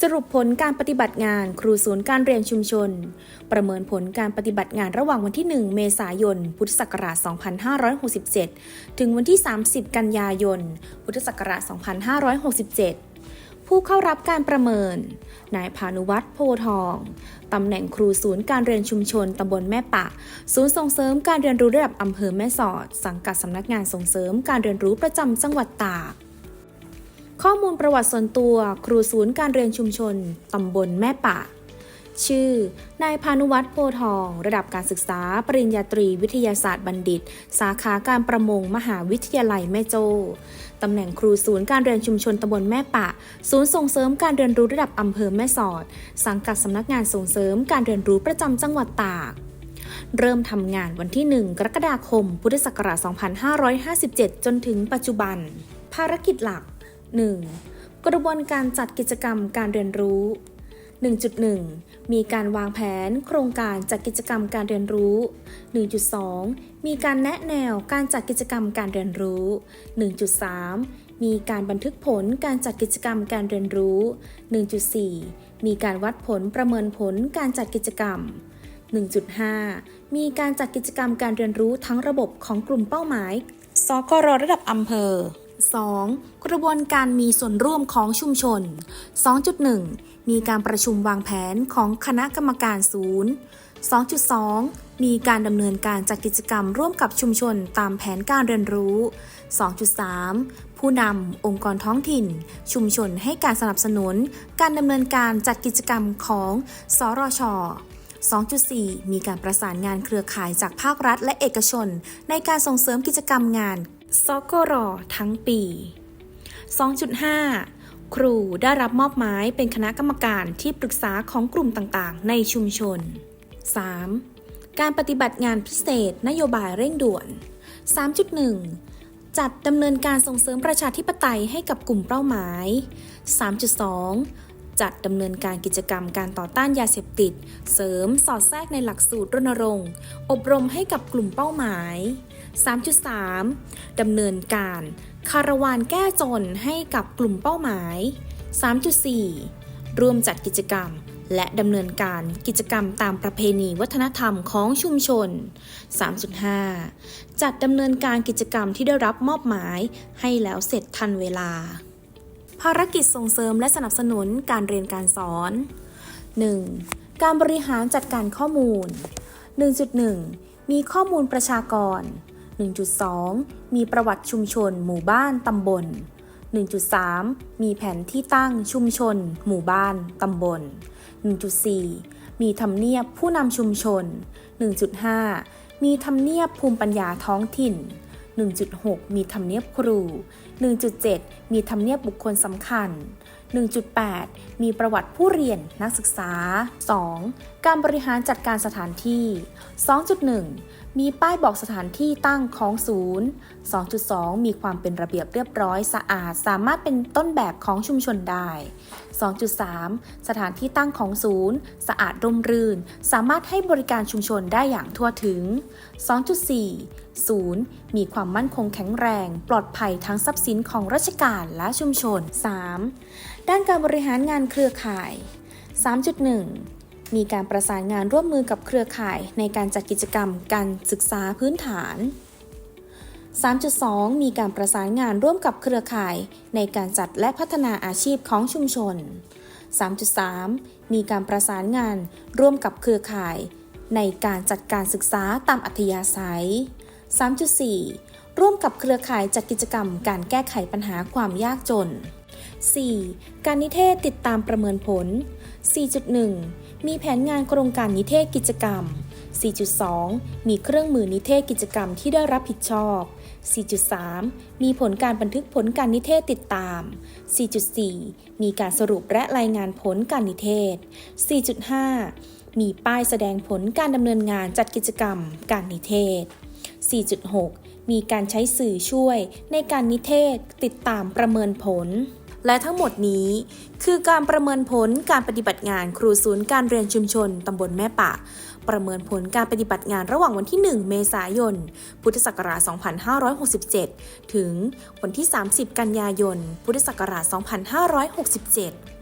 สรุปผลการปฏิบัติงานครูศูนย์การเรียนชุมชน ประเมินผลการปฏิบัติงานระหว่างวันที่ 1 เมษายน พุทธศักราช 2567 ถึงวันที่ 30 กันยายน พุทธศักราช 2567ผู้เข้ารับการประเมิน นายพานุวัฒน์โพทอง ตำแหน่งครูศูนย์การเรียนชุมชนตำบลแม่ปะ ศูนย์ส่งเสริมการเรียนรู้ระดับอำเภอแม่สอด สังกัดสำนักงานส่งเสริมการเรียนรู้ประจำจังหวัดตาก ข้อมูลประวัติส่วนตัวครูศูนย์การเรียนชุมชน ตำบลแม่ปะชื่อ นายพานุวัฒน์โพทอง ระดับการศึกษา ปริญญาตรีวิทยาศาสตร์บัณฑิต สาขาการประมงมหาวิทยาลัยแม่โจ้ตำแหน่งครูศูนย์การเรียนชุมชนตำบลแม่ปะ ศูนย์ส่งเสริมการเรียนรู้ระดับอำเภอแม่สอด สังกัดสำนักงานส่งเสริมการเรียนรู้ประจำจังหวัดตาก เริ่มทำงานวันที่ 1 กรกฎาคม พุทธศักราช 2557 จนถึงปัจจุบัน ภารกิจหลัก 1. กระบวนการจัดกิจกรรมการเรียนรู้ 1.1 มีการวางแผนโครงการจัดกิจกรรมการเรียนรู้ 1.2 มีการแนะแนวการจัดกิจกรรมการเรียนรู้ 1.3 มีการบันทึกผลการจัดกิจกรรมการเรียนรู้ 1.4 มีการวัดผลประเมินผลการจัดกิจกรรม 1.5 มีการจัดกิจกรรมการเรียนรู้ทั้งระบบของกลุ่มเป้าหมาย สกรระดับอำเภอ 2. กระบวนการมีส่วนร่วมของชุมชน 2.1 มีการประชุมวางแผนของคณะกรรมการศูนย์ 2.2 มีการดำเนินการจัดกิจกรรมร่วมกับชุมชนตามแผนการเรียนรู้ 2.3 ผู้นำองค์กรท้องถิ่น ชุมชนให้การสนับสนุน การดำเนินการจัดกิจกรรมของสรช2.4 มีการประสานงานเครือข่ายจากภาครัฐและเอกชน ในการส่งเสริมกิจกรรมงาน สกรทั้งปี 2.5 ครูได้รับมอบหมายเป็นคณะกรรมการที่ปรึกษาของกลุ่มต่างๆ ในชุมชน 3. การปฏิบัติงานพิเศษนโยบายเร่งด่วน 3.1 จัดดำเนินการส่งเสริมประชาธิปไตยให้กับกลุ่มเป้าหมาย 3.2จัดดำเนินการกิจกรรมการต่อต้านยาเสพติด เสริมสอดแทรกในหลักสูตรรณรงค์ อบรมให้กับกลุ่มเป้าหมาย 3.3 ดำเนินการคาราวานแก้จนให้กับกลุ่มเป้าหมาย 3.4 ร่วมจัดกิจกรรม และดำเนินการกิจกรรมตามประเพณีวัฒนธรรมของชุมชน 3.5 จัดดำเนินการกิจกรรมที่ได้รับมอบหมายให้แล้วเสร็จทันเวลา ภารกิจส่งเสริมและสนับสนุนการเรียนการสอน 1. การบริหารจัดการข้อมูล 1.1 มีข้อมูลประชากร 1.2 มีประวัติชุมชน หมู่บ้าน ตำบล 1.3 มีแผนที่ตั้งชุมชน หมู่บ้าน ตำบล 1.4 มีทำเนียบผู้นำชุมชน 1.5 มีทำเนียบภูมิปัญญาท้องถิ่น 1.6 มีทำเนียบครู 1.7 มีทำเนียบบุคคลสำคัญ 1.8 มีประวัติผู้เรียนนักศึกษา 2. การบริหารจัดการสถานที่ 2.1 มีป้ายบอกสถานที่ตั้งของศูนย์ 2.2 มีความเป็นระเบียบเรียบร้อยสะอาด สามารถเป็นต้นแบบของชุมชนได้ 2.3 สถานที่ตั้งของศูนย์ สะอาดร่มรื่น สามารถให้บริการชุมชนได้อย่างทั่วถึง 2.4 ศูนย์ มีความมั่นคงแข็งแรง ปลอดภัยทั้งทรัพย์สินของราชการและชุมชน 3. ด้านการบริหารงานเครือข่าย 3.1 มีการประสานงานร่วมมือกับเครือข่ายในการจัดกิจกรรมการศึกษาพื้นฐาน 3.2 มีการประสานงานร่วมกับเครือข่ายในการจัดและพัฒนาอาชีพของชุมชน 3.3 มีการประสานงานร่วมกับเครือข่าย ในการจัดการศึกษาตามอัธยาศัย 3.4 ร่วมกับเครือข่ายจัดกิจกรรมการแก้ไขปัญหาความยากจน 4. การนิเทศติดตามประเมินผล 4.1 มีแผนงานโครงการนิเทศกิจกรรม 4.2 มีเครื่องมือนิเทศกิจกรรมที่ได้รับผิดชอบ 4.3 มีผลการบันทึกผลการนิเทศติดตาม 4.4 มีการสรุปและรายงานผลการนิเทศ 4.5 มีป้ายแสดงผลการดำเนินงานจัดกิจกรรม การนิเทศ 4.6 มีการใช้สื่อช่วยในการนิเทศติดตามประเมินผล และทั้งหมดนี้ คือการประเมินผลการปฏิบัติงานครูศูนย์การเรียนชุมชนตำบลแม่ปะ ประเมินผลการปฏิบัติงานระหว่างวันที่ 1 เมษายน พุทธศักราช 2567 ถึงวันที่ 30 กันยายน พุทธศักราช 2567